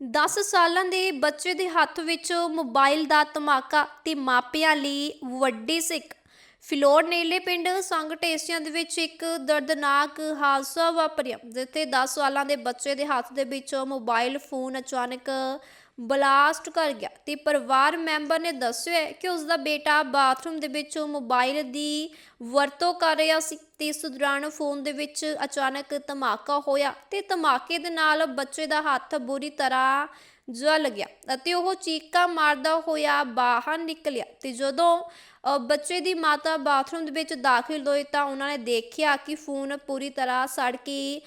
10 ਸਾਲਾਂ ਦੇ ਬੱਚੇ ਦੇ ਹੱਥ ਵਿੱਚ ਮੋਬਾਈਲ ਦਾ ਧਮਾਕਾ ਤੇ ਮਾਪਿਆਂ ਲਈ ਵੱਡੀ ਸਿੱਖ ਫਿਲੌਰ ਨੇਲੇ ਪਿੰਡ ਸੰਗ ਟੇਸੀਆਂ ਦੇ ਵਿੱਚ ਇੱਕ ਦਰਦਨਾਕ ਹਾਦਸਾ ਵਾਪਰਿਆ, ਜਿੱਥੇ 10 ਸਾਲਾਂ ਦੇ ਬੱਚੇ ਦੇ ਹੱਥ ਦੇ ਵਿੱਚ ਮੋਬਾਈਲ ਫੋਨ ਅਚਾਨਕ ਬਲਾਸਟ ਕਰ ਗਿਆ ਤੇ ਪਰਿਵਾਰ ਮੈਂਬਰ ਨੇ ਦੱਸਿਆ ਕਿ ਉਸ ਦਾ ਬੇਟਾ ਬਾਥਰੂਮ ਦੇ ਵਿੱਚ ਮੋਬਾਈਲ ਦੀ ਵਰਤੋਂ ਕਰ ਰਿਹਾ ਸੀ ਤੇ ਇਸ ਦੌਰਾਨ ਫੋਨ ਦੇ ਵਿੱਚ ਅਚਾਨਕ ਧਮਾਕਾ ਹੋਇਆ ਤੇ ਧਮਾਕੇ ਦੇ ਨਾਲ ਬੱਚੇ ਦਾ ਹੱਥ ਬੁਰੀ ਤਰ੍ਹਾਂ ਜਲ ਗਿਆ ਅਤੇ ਉਹ ਚੀਕਾਂ ਮਾਰਦਾ ਹੋਇਆ ਬਾਹਰ ਨਿਕਲਿਆ ਤੇ ਜਦੋਂ ਬੱਚੇ ਦੀ ਮਾਤਾ ਬਾਥਰੂਮ ਦੇ ਵਿੱਚ ਦਾਖਲ ਹੋਈ ਤਾਂ ਉਹਨਾਂ ਨੇ ਦੇਖਿਆ ਕਿ ਫੋਨ ਪੂਰੀ ਤਰ੍ਹਾਂ ਸੜ ਕੇ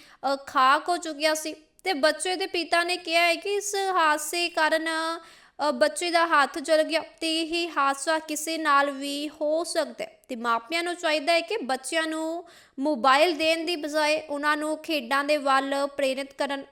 ਖਾਕ ਹੋ ਚੁੱਕਿਆ ਸੀ ਤੇ ਬੱਚੇ ਦੇ ਪਿਤਾ ਨੇ ਕਿਹਾ ਹੈ ਕਿ ਇਸ ਹਾਦਸੇ ਕਾਰਨ ਬੱਚੇ ਦਾ ਹੱਥ ਜਲ ਗਿਆ ਤੇ ਇਹ ਹਾਦਸਾ ਕਿਸੇ ਨਾਲ ਵੀ ਹੋ ਸਕਦਾ ਹੈ ਤੇ ਮਾਪਿਆਂ ਨੂੰ ਚਾਹੀਦਾ ਹੈ ਕਿ ਬੱਚਿਆਂ ਨੂੰ ਮੋਬਾਈਲ ਦੇਣ ਦੀ ਬਜਾਏ ਉਹਨਾਂ ਨੂੰ ਖੇਡਾਂ ਦੇ ਵੱਲ ਪ੍ਰੇਰਿਤ ਕਰਨ।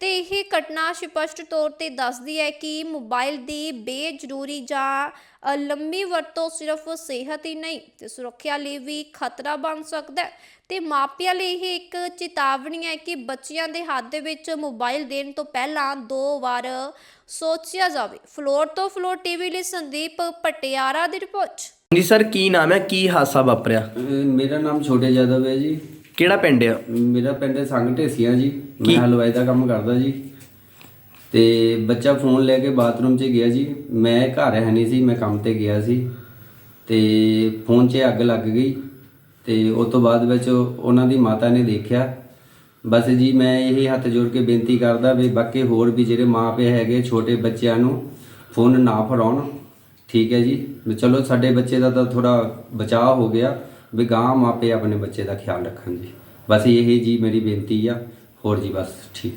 ਤੇ ਇਹ ਘਟਨਾ ਸਪਸ਼ਟ ਤੌਰ ਤੇ ਦੱਸਦੀ ਹੈ ਕਿ ਮੋਬਾਈਲ ਦੀ ਬੇਜ਼ਰੂਰੀ ਜਾਂ ਲੰਮੀ ਵਰਤੋਂ ਸਿਰਫ ਸਿਹਤ ਹੀ ਨਹੀਂ ਤੇ ਸੁਰੱਖਿਆ ਲਈ ਵੀ ਖਤਰਾ ਬਣ ਸਕਦਾ ਹੈ। ਤੇ ਮਾਪਿਆਂ ਲਈ ਇਹ ਇੱਕ ਚੇਤਾਵਨੀ ਹੈ ਕਿ ਬੱਚਿਆਂ ਦੇ ਹੱਥ ਦੇ ਵਿੱਚ ਮੋਬਾਈਲ ਦੇਣ ਤੋਂ ਪਹਿਲਾਂ ਦੋ ਵਾਰ ਸੋਚਿਆ ਜਾਵੇ। ਫਲੋਰ ਤੋਂ ਫਲੋਰ ਟੀਵੀ ਲਈ ਸੰਦੀਪ ਪਟਿਆਰਾ ਦੀ ਰਿਪੋਰਟ। ਜੀ ਸਰ ਕੀ ਨਾਮ ਹੈ? ਕੀ ਹਾਦਸਾ ਵਾਪਰਿਆ? ਅਹ ਮੇਰਾ ਨਾਮ ਛੋਟੇ ਯਾਦਵ ਹੈ ਜੀ। ਕਿਹੜਾ ਪਿੰਡ ਆ? ਮੇਰਾ ਪਿੰਡ ਸੰਗ ਢੇਸੀਆਂ ਜੀ? ਮੈਂ ਹਲਵਾਈ ਦਾ ਕੰਮ ਕਰਦਾ ਜੀ। ਤੇ ਬੱਚਾ ਫੋਨ ਲੈ ਕੇ ਬਾਥਰੂਮ 'ਚ ਗਿਆ ਜੀ। ਮੈਂ ਘਰ ਹੈ ਨਹੀਂ ਸੀ ਮੈਂ ਕੰਮ ਤੇ ਗਿਆ ਸੀ। ਤੇ ਫੋਨ 'ਚ ਅੱਗ ਲੱਗ ਗਈ। ਤੇ ਉਸ ਤੋਂ ਬਾਅਦ ਵਿੱਚ ਉਹਨਾਂ ਦੀ ਮਾਤਾ ਨੇ ਦੇਖਿਆ। ਬਸ ਜੀ ਮੈਂ ਇਹ ਹੱਥ ਜੋੜ ਕੇ ਬੇਨਤੀ ਕਰਦਾ ਵੀ ਬਾਕੀ ਹੋਰ ਵੀ ਜਿਹੜੇ ਮਾਪੇ ਹੈਗੇ ਛੋਟੇ ਬੱਚਿਆਂ ਨੂੰ ਫੋਨ ਨਾ ਫੜਾਉਣ। ਠੀਕ ਹੈ ਜੀ। ਚਲੋ ਸਾਡੇ ਬੱਚੇ ਦਾ ਤਾਂ ਥੋੜਾ ਬਚਾਅ ਹੋ ਗਿਆ। ਵੀ ਗਾਂ ਮਾਪੇ ਆਪਣੇ ਬੱਚੇ ਦਾ ਖਿਆਲ ਰੱਖਣ ਜੀ। ਬਸ ਇਹੀ ਜੀ ਮੇਰੀ ਬੇਨਤੀ ਆ। ਹੋਰ ਜੀ ਬਸ ਠੀਕ